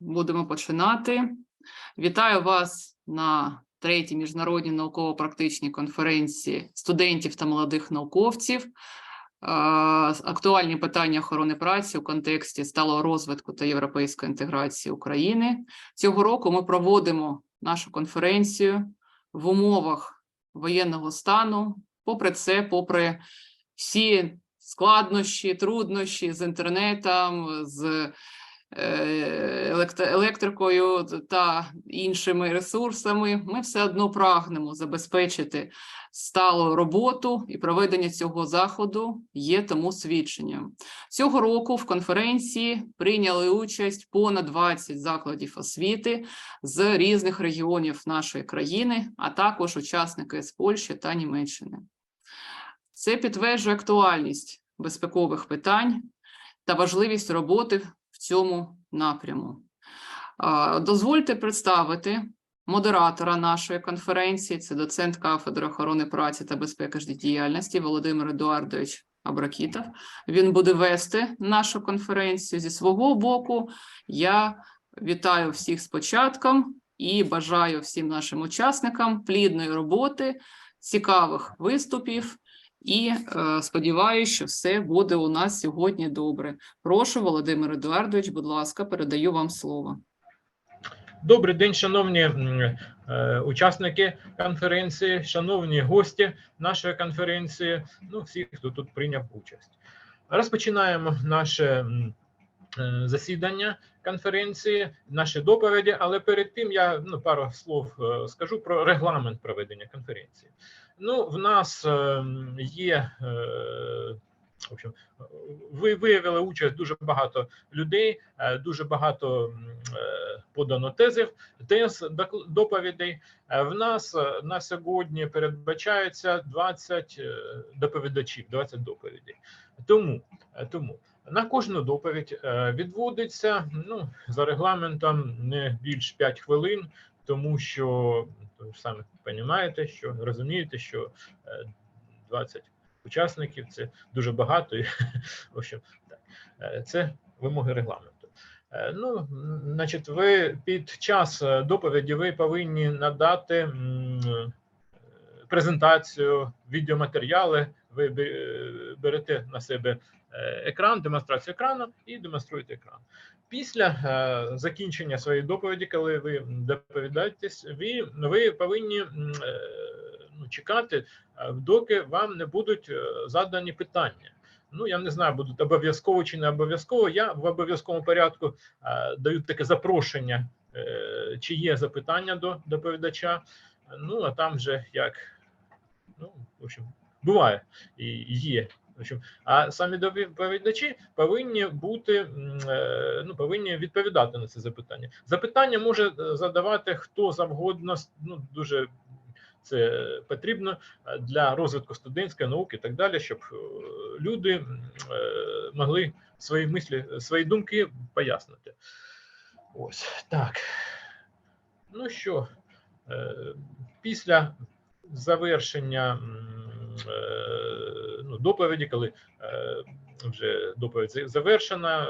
Будемо починати. Вітаю вас на третій міжнародній науково-практичній конференції студентів та молодих науковців. Актуальні питання охорони праці у контексті сталого розвитку та європейської інтеграції України. Цього року ми проводимо нашу конференцію в умовах воєнного стану. Попри це, попри всі складнощі, труднощі з інтернетом, з електрикою та іншими ресурсами, ми все одно прагнемо забезпечити сталу роботу і проведення цього заходу є тому свідченням. Цього року в конференції прийняли участь понад 20 закладів освіти з різних регіонів нашої країни, а також учасники з Польщі та Німеччини. Це підтверджує актуальність безпекових питань та важливість роботи в цьому напряму. Дозвольте представити модератора нашої конференції, це доцент кафедри охорони праці та безпеки життєдіяльності Володимир Едуардович Абракітов. Він буде вести нашу конференцію. Зі свого боку, я вітаю всіх з початком і бажаю всім нашим учасникам плідної роботи, цікавих виступів. І е, сподіваюся, що все буде у нас сьогодні добре. Прошу, Володимир Едуардович, будь ласка, передаю вам слово. Добрий день, шановні е, учасники конференції, шановні гості нашої конференції, ну всі, хто тут прийняв участь. Розпочинаємо наше е, засідання конференції, наші доповіді. Але перед тим я ну, пару слов е, скажу про регламент проведення конференції. Ну, в нас е, є. е, В общем, ви виявили участь дуже багато людей, е, дуже багато е, подано тезів, тез доповідей. В нас на сьогодні передбачається 20 е, доповідачів, 20 доповідей. Тому, тому на кожну доповідь відводиться ну, за регламентом не більш 5 хвилин, тому що ви ж самі розумієте, що розумієте, що е, 20 учасників це дуже багато. І, в общем, так. Е, це вимоги регламенту. Е, Ну, значить, ви під час е, доповіді ви повинні надати е, презентацію, відеоматеріали. Ви е, берете на себе е, екран, демонстрацію екрану і демонструєте екран. Після е, закінчення своєї доповіді, коли ви доповідаєтесь, ви, ви повинні е, ну, чекати, е, доки вам не будуть е, задані питання. Ну, я не знаю, будуть обов'язково чи не обов'язково. Я в обов'язковому порядку е, даю таке запрошення, е, чи є запитання до доповідача. Ну, а там вже як, ну, в общем, буває і є. А самі доповідачі повинні бути е, ну, повинні відповідати на це запитання. Запитання може е, задавати хто завгодно, ну дуже це потрібно е, для розвитку студентської науки і так далі, щоб люди могли свої мислі, свої думки пояснити. Ось так. Ну що, після завершення доповіді, коли е, вже доповідь завершена,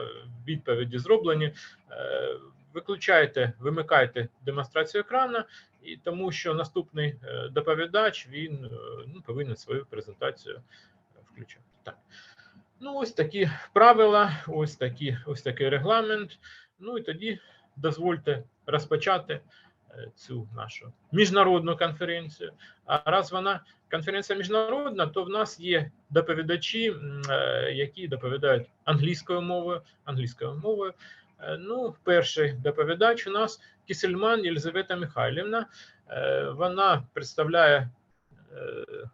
відповіді зроблені. е, Виключайте, вимикайте демонстрацію екрану, і тому що наступний е, доповідач він ну, повинен свою презентацію включати. Так. Ну, ось такі правила, ось такі, ось такий регламент. Ну і тоді дозвольте розпочати цю нашу міжнародну конференцію. А раз вона конференція міжнародна, то в нас є доповідачі, е, які доповідають англійською мовою. Англійською мовою. Е, Ну, перший доповідач у нас Кісельман Єлизавета Михайлівна. Е, Вона представляє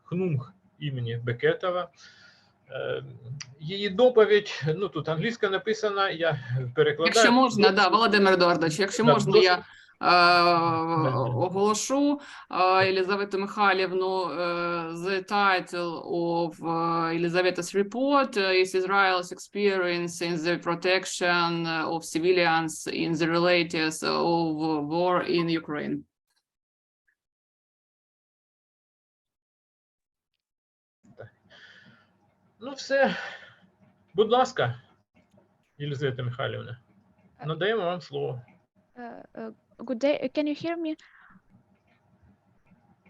ХНУМГ імені Бекетова. Її доповідь, ну тут англійська написана, я перекладаю. Якщо можна, да, Володимир Едуардович, якщо Да, можна, я оголошу е, Єлизавету Михайлівну. е, The title of uh, Єлизавета's report uh, is Israel's experience in the protection of civilians in the relatives of war in Ukraine. Ну, все. Будь ласка, Єлизавета Михайлівна. Надаємо вам слово. Good day. Uh, Can you hear me?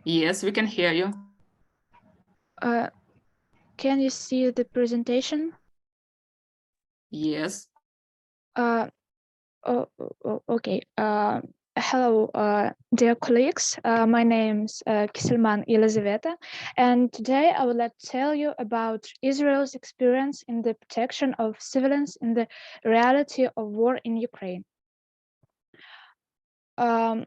Yes, we can hear you. Uh, can you see the presentation? Yes. Uh, oh, oh, oh, okay. Uh, hello, uh, dear colleagues. Uh, my name's uh, Kiselman Elizaveta, and today I would like to tell you about Israel's experience in the protection of civilians in the reality of war in Ukraine. Um,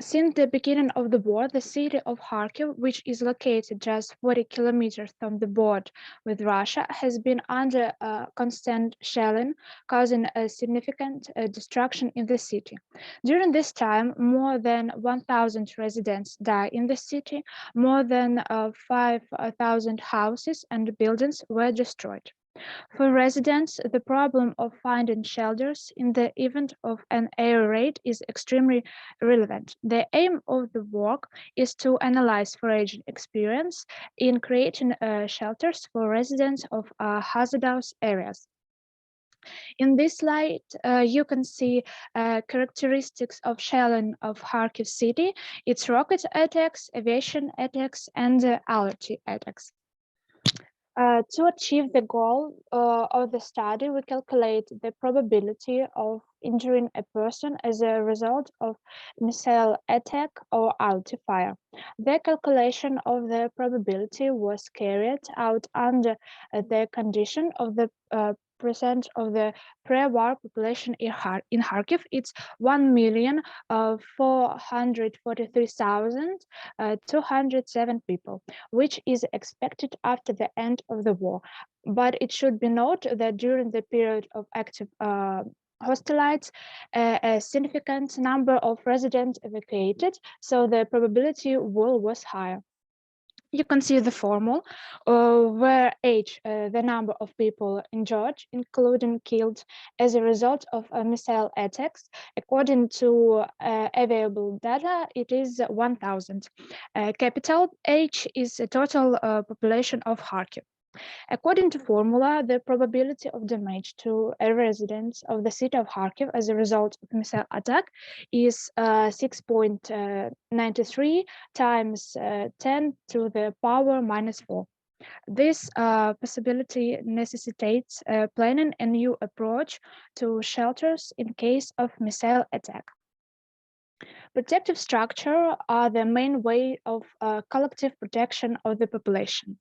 since the beginning of the war, the city of Kharkiv, which is located just 40 kilometers from the border with Russia, has been under uh, constant shelling, causing a significant uh, destruction in the city. During this time, more than 1,000 residents died in the city, more than uh, 5,000 houses and buildings were destroyed. For residents, the problem of finding shelters in the event of an air raid is extremely relevant. The aim of the work is to analyze foraging experience in creating uh, shelters for residents of uh, hazardous areas. In this slide, uh, you can see uh, characteristics of shelling of Kharkiv city, its rocket attacks, aviation attacks, and uh, artillery attacks. Uh, to achieve the goal uh, of the study, we calculate the probability of injuring a person as a result of missile attack or artillery fire. The calculation of the probability was carried out under uh, the condition of the uh, percent of the pre-war population in, in Kharkiv. It's 1 million uh, 443,207 people, which is expected after the end of the war. But it should be noted that during the period of active uh, hostilities, uh, a significant number of residents evacuated, so the probability will was higher you can see the formula uh, where H, uh, the number of people injured, including killed as a result of uh, missile attacks. According to uh, available data, it is 1,000. Uh, capital H is the total uh, population of Kharkiv. According to formula, the probability of damage to a resident of the city of Kharkiv as a result of missile attack is uh, 6.93 times uh, 10 to the power minus 4. This uh, possibility necessitates uh, planning a new approach to shelters in case of missile attack. Protective structure are the main way of uh, collective protection of the population.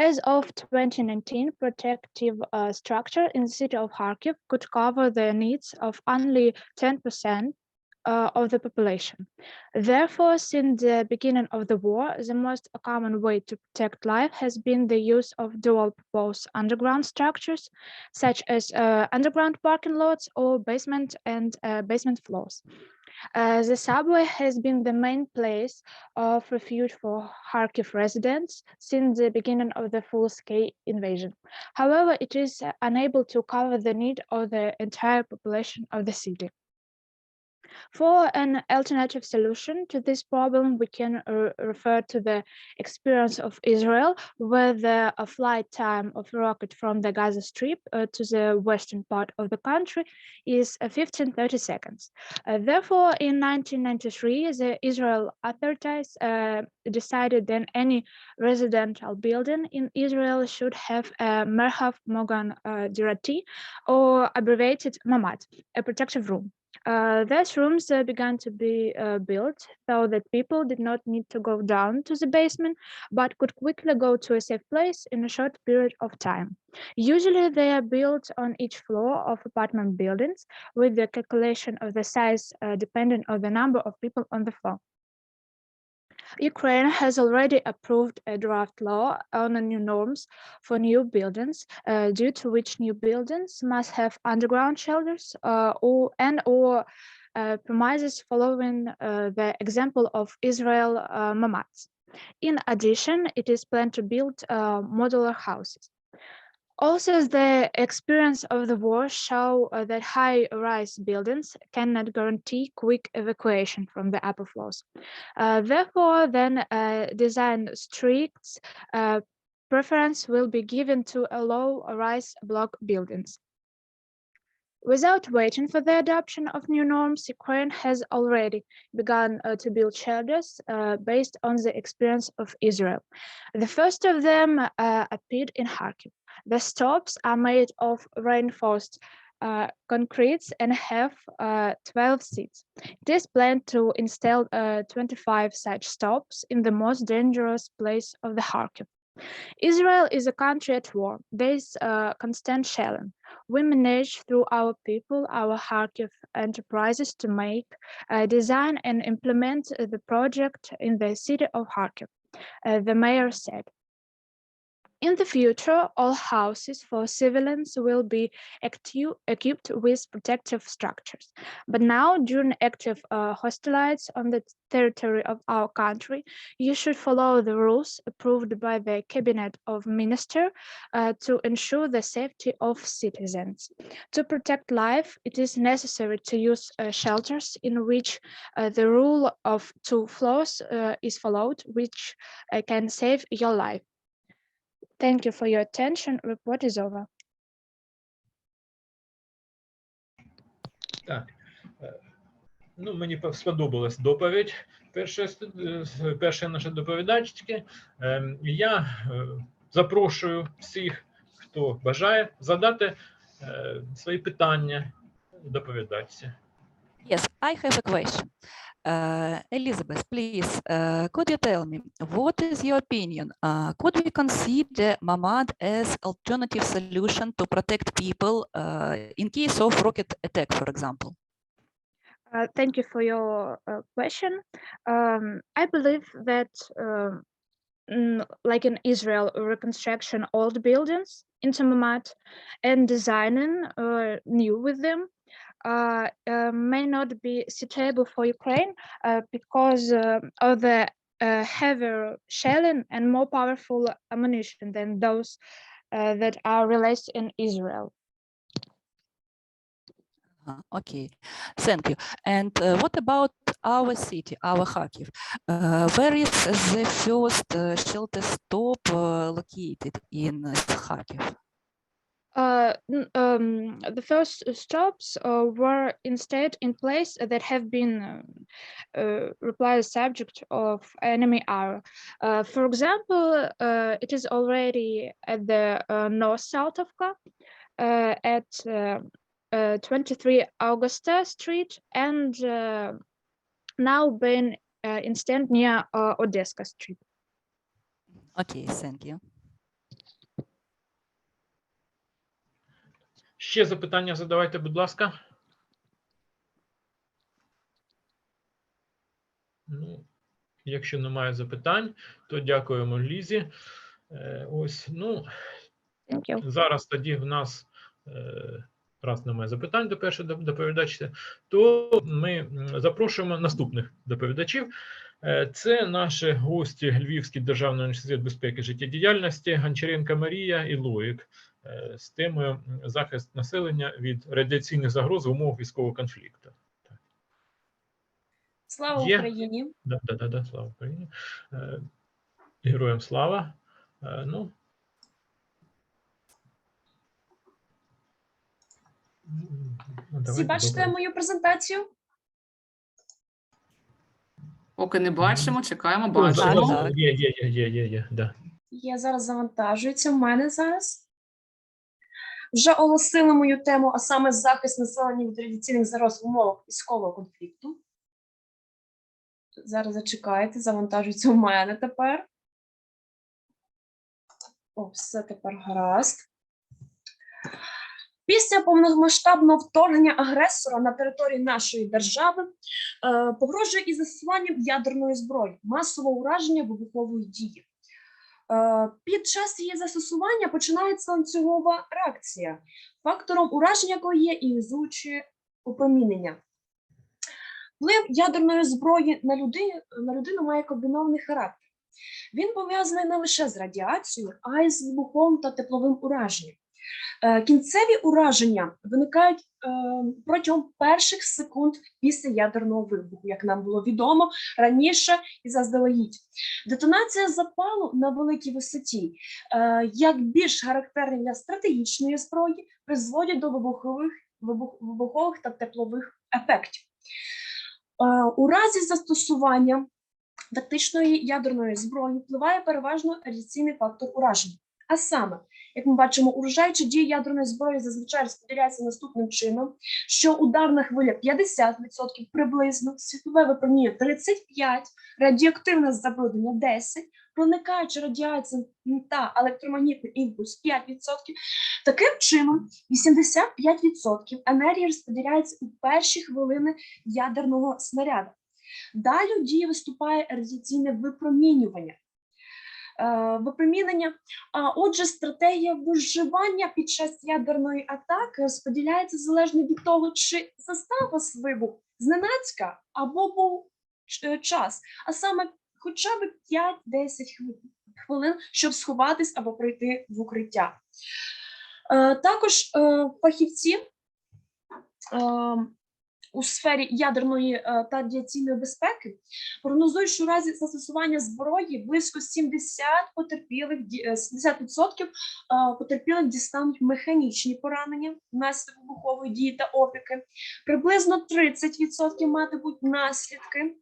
As of 2019, protective uh, structure in the city of Kharkiv could cover the needs of only 10% uh, of the population. Therefore, since the beginning of the war, the most common way to protect life has been the use of dual purpose underground structures, such as uh, underground parking lots or basement and uh, basement floors. Uh, the subway has been the main place of refuge for Kharkiv residents since the beginning of the full-scale invasion. However, it is unable to cover the need of the entire population of the city. For an alternative solution to this problem, we can uh, refer to the experience of Israel, where the uh, flight time of a rocket from the Gaza Strip uh, to the western part of the country is uh, 15 30 seconds. Uh, therefore, in 1993, the Israel authorities decided that any residential building in Israel should have a Merhav Mogan Dirati, or abbreviated Mamad, a protective room. Uh, these rooms uh, began to be uh, built so that people did not need to go down to the basement, but could quickly go to a safe place in a short period of time. Usually they are built on each floor of apartment buildings with the calculation of the size uh, depending on the number of people on the floor. Ukraine has already approved a draft law on new norms for new buildings, uh, due to which new buildings must have underground shelters uh, or and or uh, premises following uh, the example of Israel uh, Mamads. In addition, it is planned to build uh, modular houses. Also, the experience of the war show uh, that high-rise buildings cannot guarantee quick evacuation from the upper floors. Uh, therefore, then uh, design strict uh, preference will be given to a low-rise block buildings. Without waiting for the adoption of new norms, Ukraine has already begun uh, to build shelters uh, based on the experience of Israel. The first of them uh, appeared in Kharkiv. The stops are made of reinforced uh, concretes and have uh, 12 seats. It is planned to install uh, 25 such stops in the most dangerous place of the Kharkiv. Israel is a country at war. There is constant shelling. We manage through our people, our Kharkiv enterprises to make, uh, design and implement the project in the city of Kharkiv, uh, the mayor said. In the future, all houses for civilians will be equipped with protective structures. But now, during active uh, hostilities on the territory of our country, you should follow the rules approved by the Cabinet of Ministers uh, to ensure the safety of citizens. To protect life, it is necessary to use uh, shelters in which uh, the rule of two floors uh, is followed, which uh, can save your life. Thank you for your attention. Report is over. Так. е, Ну, мені сподобалась доповідь першої, е, першої нашої доповідачки. Ем, Я е, запрошую всіх, хто бажає, задати свої питання доповідачці. Yes, I have a question. Uh, Elizabeth, please, uh, could you tell me what is your opinion? Uh, could we consider Mamad as alternative solution to protect people uh, in case of rocket attack, for example? Uh, thank you for your uh, question. Um, I believe that, um, like in Israel, reconstruction old buildings into Mamad and designing new with them uh, uh, may not be suitable for Ukraine uh, because uh, of the heavier shelling and more powerful ammunition than those that are released in Israel. Uh, Okay, thank you. And what about our city, our Kharkiv? Where is the first shelter stop located in Kharkiv? Uh, um, the first uh, stops uh, were instead in place that have been replied subject of enemy hour. For example, it is already at the north south of uh, at uh, 23 Augusta Street and uh, now been uh, instead near uh, Odessa Street. Okay, thank you. Ще запитання задавайте, будь ласка. Ну, якщо немає запитань, то дякуємо Лізі. Е, Ось, ну, Зараз тоді в нас, е, раз немає запитань до першої доп- доповідачки, то ми запрошуємо наступних доповідачів. Е, Це наші гості Львівський державний університет безпеки життєдіяльності Гончаренка Марія і Лоїк з темою захист населення від радіаційних загроз в умовах військового конфлікту. Слава Є. Україні! Да, да, да, да, слава Україні. Е, Героям слава. Е, Ну, ну, Всі бачите добре. мою презентацію? Поки не бачимо, чекаємо, бачимо. Є, є, є, є, є, є, да. Я зараз завантажується в мене зараз. Вже оголосили мою тему, а саме захист населення від радіаційних загроз в умовах військового конфлікту. Зараз зачекайте, завантажується у мене тепер. О, все тепер гаразд. Після повномасштабного вторгнення агресора на території нашої держави е, погрожує і застосуванням ядерної зброї, масового ураження вибухової дії. Е, Під час її застосування починається ланцюгова реакція, фактором ураження якої є іонізуючі опромінення. Вплив ядерної зброї на людину, на людину має комбінований характер. Він пов'язаний не лише з радіацією, а й з вибухом та тепловим ураженням. Е, Кінцеві ураження виникають е, протягом перших секунд після ядерного вибуху, як нам було відомо раніше і заздалегідь. Детонація запалу на великій висоті, е, як більш характерна для стратегічної зброї, призводять до вибухових, вибухових та теплових ефектів. У разі застосування тактичної ядерної зброї впливає переважно радіаційний фактор ураження. А саме, як ми бачимо, урожай чи дія ядерної зброї зазвичай розподіляється наступним чином, що ударна хвиля 50% приблизно, світлове випромінює 35%, радіоактивне забруднення 10%, проникаюча радіація та електромагнітний імпульс 5%. Таким чином, 85% енергії розподіляється у перші хвилини ядерного снаряду. Далі в дії виступає радіаційне випромінювання. Е, Випромінення, отже, стратегія виживання під час ядерної атаки розподіляється залежно від того, чи застав вас вибух зненацька або був е, час, а саме хоча б 5-10 хвилин, щоб сховатись або пройти в укриття. Е, Також фахівці у сфері ядерної е, та радіаційної безпеки прогнозують, що у разі застосування зброї близько 70 потерпілих ді- е, 70% е, потерпілих дістануть механічні поранення внаслідок вибухової дії та опіки. Приблизно 30% матимуть наслідки е,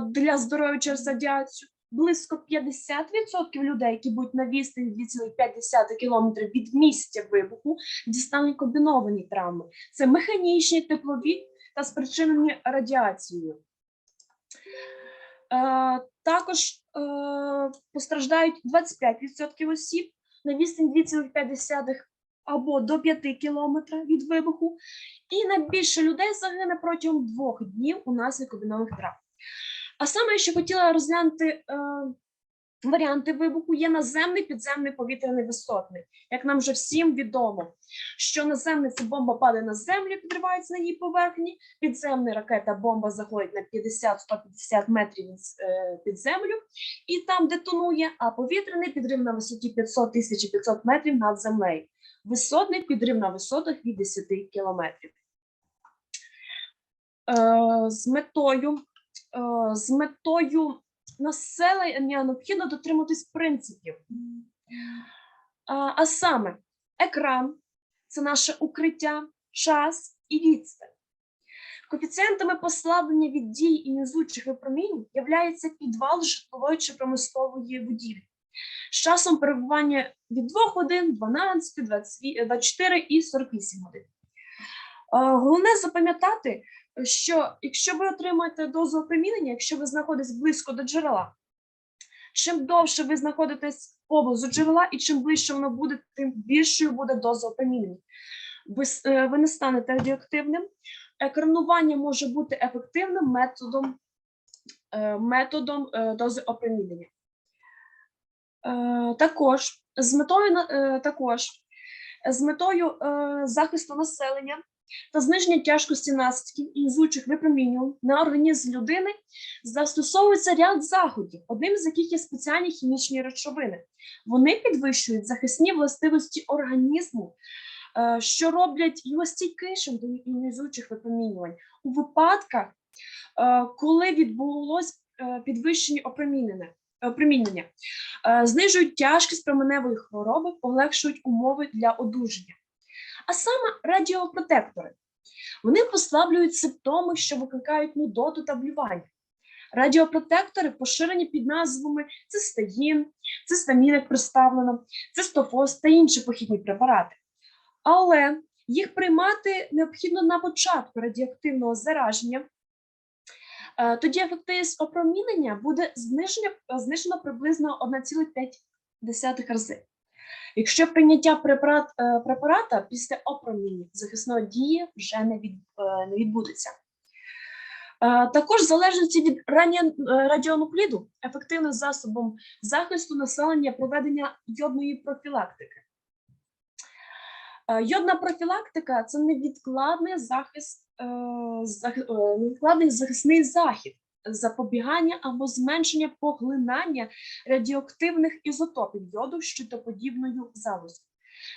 для здоров'я через радіацію. Близько 50% людей, які будуть на відстані 2,5 км від місця вибуху, дістануть комбіновані травми. Це механічні, теплові та спричинені радіацією. Е, також е, постраждають 25% осіб на відстані 2,5 або до 5 км від вибуху, і найбільше людей загине протягом двох днів у унаслідок комбінованих травм. А саме, що хотіла розглянути е, варіанти вибуху, є наземний, підземний, повітряний, висотний. Як нам вже всім відомо, що наземний це бомба падає на землю, підривається на її поверхні, підземний ракета бомба заходить на 50-150 метрів е, під землю і там детонує, а повітряний підрив на висоті 500-1500 метрів над землею. Висотний підрив на висотах від 10 кілометрів. Е, з метою з метою населення необхідно дотримуватись принципів. А, а саме, екран це наше укриття, час і відстань. Коефіцієнтами послаблення від дій і незучих випромінень являється підвал житлової чи промислової будівлі. З часом перебування від 2 годин, 12, 20 24 і 48 годин. Е, Головне запам'ятати, що якщо ви отримаєте дозу опромінення, якщо ви знаходитесь близько до джерела, чим довше ви знаходитесь поблизу джерела і чим ближче воно буде, тим більшою буде доза опромінення. Ви, е, ви не станете радіоактивним. Екранування може бути ефективним методом, е, методом е, дози опромінення. Також з метою також з метою захисту населення та зниження тяжкості наслідків і незучих випромінювань на організм людини застосовується ряд заходів, одним з яких є спеціальні хімічні речовини. Вони підвищують захисні властивості організму, е, що роблять його стійкішим до іонізуючих випромінювань у випадках, е, коли відбулось е, підвищення опромінення. Знижують тяжкість променевої хвороби, полегшують умови для одужання а саме радіопротектори. Вони послаблюють симптоми, що викликають нудоту та блювання. Радіопротектори поширені під назвами цистеїн, цистамін, як представлено, цистофос та інші похідні препарати. Але їх приймати необхідно на початку радіоактивного зараження. Е, Тоді ефективність опромінення буде знижено приблизно 1,5 рази. Якщо прийняття препарат, е, препарата після опромінення захисної дії вже не, від, е, не відбудеться. Е, Також в залежності від радіонукліду ефективним засобом захисту населення проведення йодної профілактики. Йодна профілактика це невідкладний захист, зах- невідкладний захисний захід запобігання або зменшення поглинання радіоактивних ізотопів йоду щитоподібною залозою.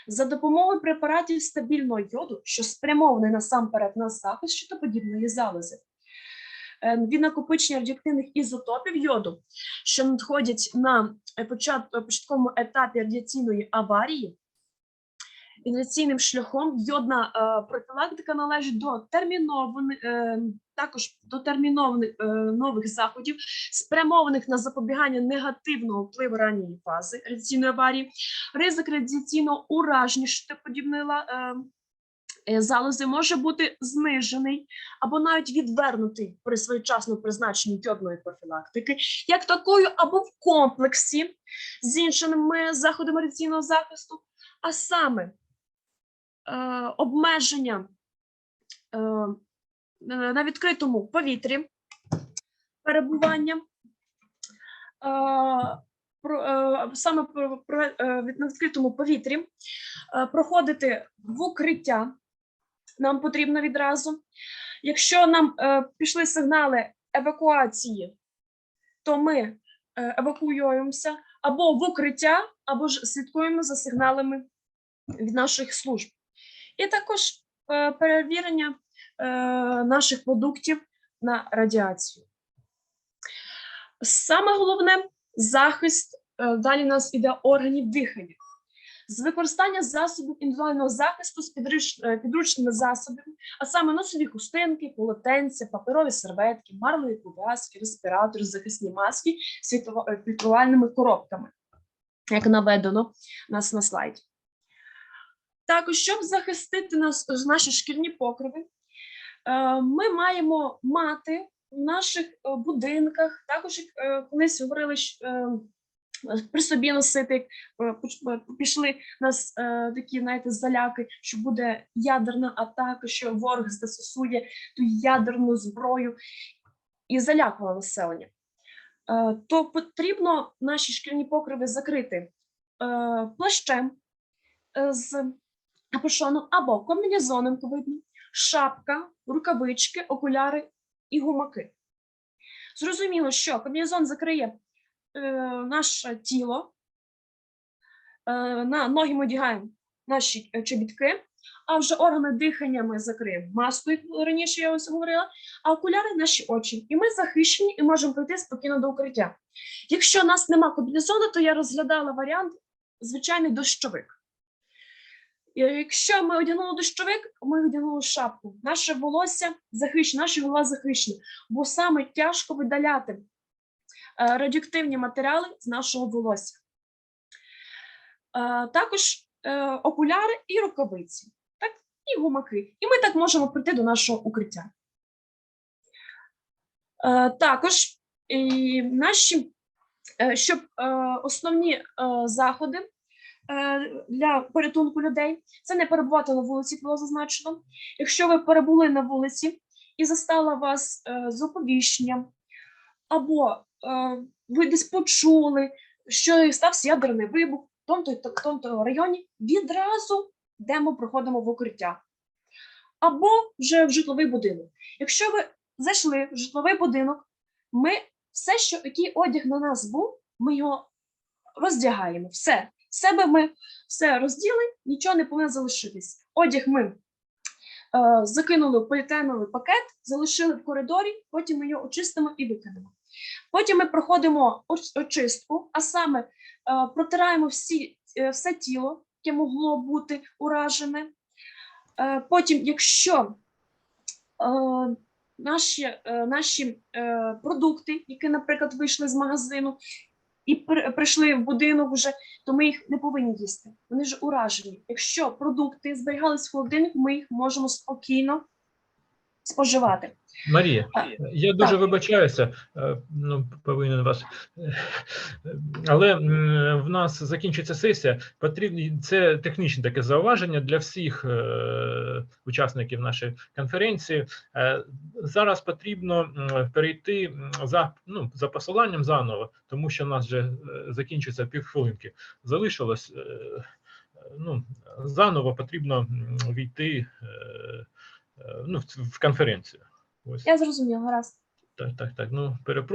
За допомогою препаратів стабільного йоду, що спрямований насамперед на захист щитоподібної залози. Е, Від накопичення радіоактивних ізотопів йоду, що надходять на початковому етапі радіаційної аварії, інерційним шляхом. Йодна е, профілактика належить до термінованих, е, також до термінованих е, нових заходів, спрямованих на запобігання негативного впливу ранньої фази радіаційної аварії, ризик радіаційного ураження щитоподібної ла- е, е, залози може бути знижений або навіть відвернутий при своєчасному призначенні йодної профілактики, як такою, або в комплексі з іншими заходами радіаційного захисту, а саме обмеження е, на відкритому повітрі перебування. Е, е, саме е, на відкритому повітрі е, проходити в укриття нам потрібно відразу. Якщо нам е, пішли сигнали евакуації, то ми е, евакуюємося або в укриття, або ж слідкуємо за сигналами від наших служб. І також е, перевірення е, наших продуктів на радіацію. Саме головне захист. е, Далі у нас іде органів дихання. З використання засобів індивідуального захисту з підручними засобами, а саме носові хустинки, полотенця, паперові серветки, марлеві пов'язки, респіратори, захисні маски з фільтрувальними коробками, як наведено у нас на слайді. Також, щоб захистити нас наші шкільні покриви, е, ми маємо мати в наших е, будинках, також як е, колись говорили, е, при собі носити, е, е, пішли нас е, такі, знаєте, заляки, що буде ядерна атака, що ворог застосує ту ядерну зброю і залякувало населення. Е, то потрібно наші шкільні покриви закрити е, плащем е, з капюшоном або комбінезоном ковидним, шапка, рукавички, окуляри і гумаки. Зрозуміло, що комбінезон закриє е, наше тіло, е, на ноги ми одягаємо наші е, чобітки, а вже органи дихання ми закриємо маскою, як раніше я ось говорила, а окуляри наші очі. І ми захищені і можемо пройти спокійно до укриття. Якщо у нас нема комбінезону, то я розглядала варіант звичайний дощовик. Якщо ми одягнули дощовик, ми одягнули шапку. Наше волосся захищено, наша голова захищена, бо саме тяжко видаляти е, радіоактивні матеріали з нашого волосся. Е, Також е, окуляри і рукавиці, так, і гумаки. І ми так можемо прийти до нашого укриття. Також і наші, щоб основні заходи для порятунку людей це не перебувати на вулиці, було зазначено. Якщо ви перебули на вулиці і застала вас е, з оповіщенням, або е, ви десь почули, що стався ядерний вибух в тому-то в тому-то районі, відразу йдемо, проходимо в укриття. Або вже в житловий будинок. Якщо ви зайшли в житловий будинок, ми все, що який одяг на нас був, ми його роздягаємо. Все. Себе ми все розділи, нічого не повинно залишитись. Одяг ми е, закинули в поліетиленовий пакет, залишили в коридорі, потім ми його очистимо і викинемо. Потім ми проходимо очистку, а саме е, протираємо всі, е, все тіло, яке могло бути уражене. Е, Потім, якщо е, наші, е, наші е, продукти, які, наприклад, вийшли з магазину і при- прийшли в будинок вже, то ми їх не повинні їсти. Вони ж уражені. Якщо продукти зберігались в холодильнику, ми їх можемо спокійно споживати. Марія, я дуже так. вибачаюся, е, ну, повинен вас. Але в нас закінчиться сесія. Потрібно це технічне таке зауваження для всіх е, учасників нашої конференції. Е, зараз потрібно перейти за, ну, за посиланням заново, тому що в нас вже закінчиться півхвилинки. Залишилось. Ну, заново потрібно війти ну, в, конференцію. Ось. Я зрозуміла, гаразд. Так, так, так. Ну, перепрошую.